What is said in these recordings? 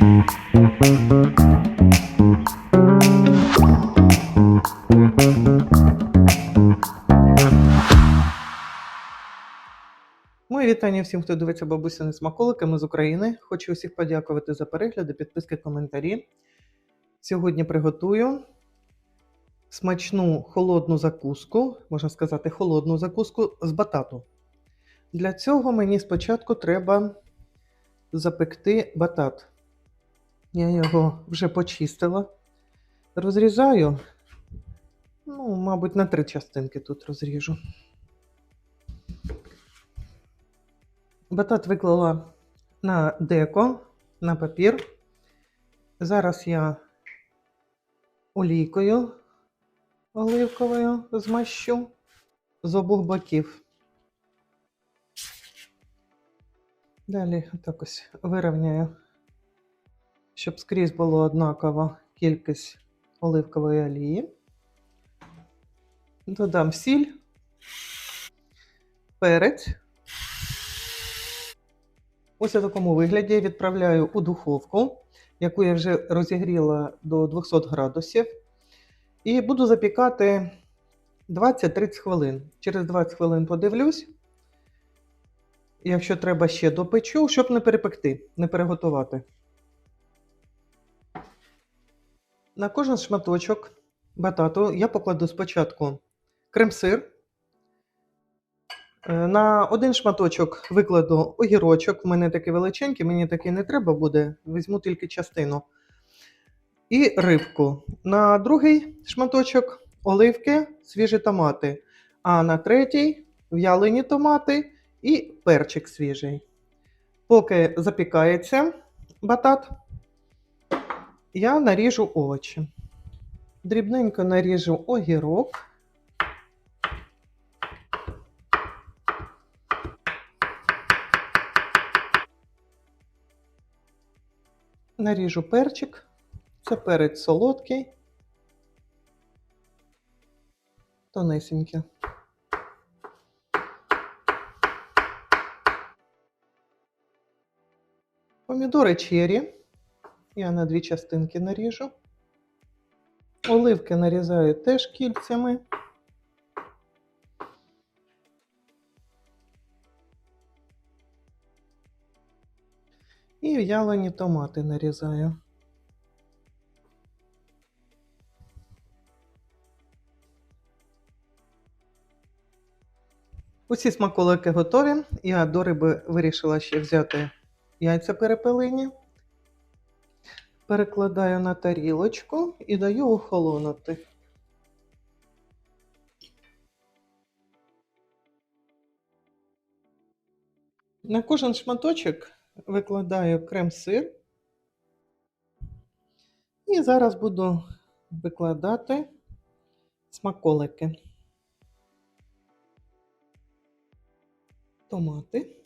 Мої вітання всім, хто дивиться бабусини смаколики. Ми з України. Хочу усіх подякувати за перегляди, підписки, коментарі. Сьогодні приготую смачну холодну закуску, можна сказати, холодну закуску з батату. Для цього мені спочатку треба запекти батат. Я його вже почистила. Розрізаю, ну, мабуть, на три частинки тут розріжу. Батат виклала на деко, на папір. Зараз я олійкою оливковою змащу з обох боків. Далі так ось вирівняю, щоб скрізь було однакова кількість оливкової олії. Додам сіль, перець. Ось у такому вигляді відправляю у духовку, яку я вже розігріла до 200 градусів. І буду запікати 20-30 хвилин. Через 20 хвилин подивлюсь. Якщо треба ще допечу, щоб не перепекти, не переготувати. На кожен шматочок батату я покладу спочатку крем-сир. Е, На один шматочок викладу огірочок. У мене такий величенький, мені такий не треба буде, візьму тільки частину. І рибку. На другий шматочок оливки, свіжі томати. А на третій в'ялені томати і перчик свіжий. Поки запікається батат, я наріжу овочі. Дрібненько наріжу огірок. Наріжу перчик. Це перець солодкий. Тонесенький. Помідори чері. Я на дві частинки наріжу. Оливки нарізаю теж кільцями. І в'ялені томати нарізаю. Усі смаколики готові. Я до риби вирішила ще взяти яйця перепелині. Перекладаю на тарілочку і даю охолонути. На кожен шматочок викладаю крем-сир. І зараз буду викладати смаколики. Томати.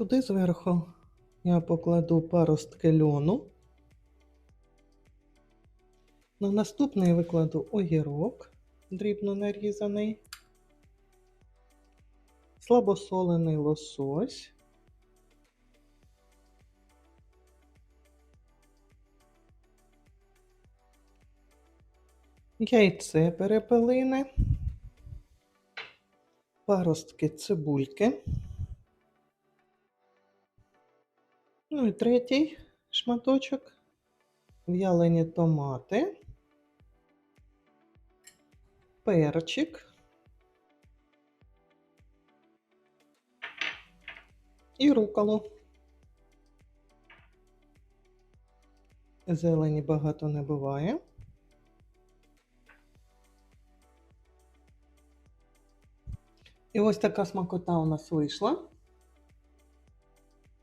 Сюди зверху я покладу паростки льону. На наступний викладу огірок, дрібно нарізаний, слабосолений лосось. Яйце перепелине, паростки цибульки. Ну і третій шматочок. В'ялені томати, перчик і руколу. Зелені багато не буває. І ось така смакота у нас вийшла.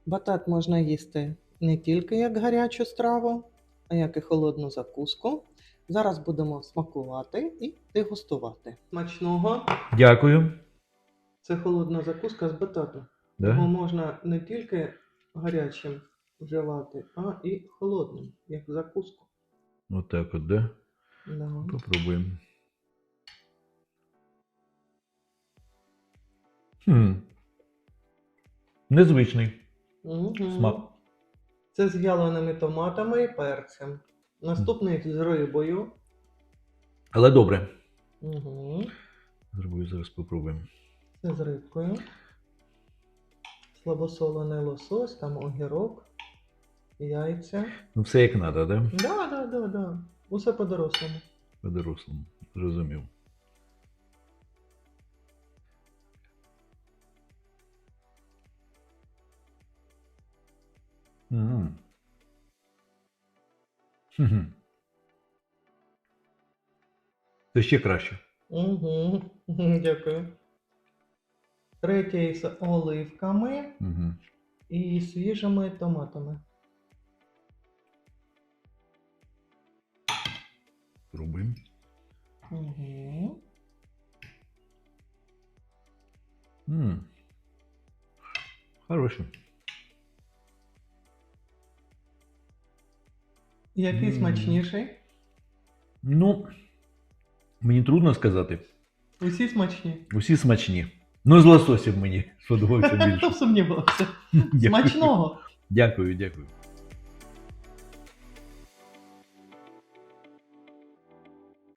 Батат можна їсти не тільки як гарячу страву, а як і холодну закуску. Зараз будемо смакувати і дегустувати. Смачного. Дякую. Це холодна закуска з батату. Його можна не тільки гарячим вживати, а і холодним, як закуску. Вот так вот, да? Да. Попробуем. Хм. Незвичний Мгм. смак. Це з в'яленими томатами і перцем. Наступний з рибою. Але добре. Угу. З рибою зараз спробуємо. Це з рибкою. Слабосолений лосось, там огірок, яйця. Ну, все як треба, да? Да, да, да, да. Усе по-дорослому. По-дорослому. Зрозумів. Хм-хм. Це ще краще. Угу. Дякую. Третій з оливками Угу. і свіжими томатами. Пробуємо. Угу. М. Хороше. Який смачніший? Ну, мені трудно сказати. Усі смачні. Усі смачні. Ну, з лососів мені сподобався Хто більше. б сумнівався? Смачного! Дякую, дякую.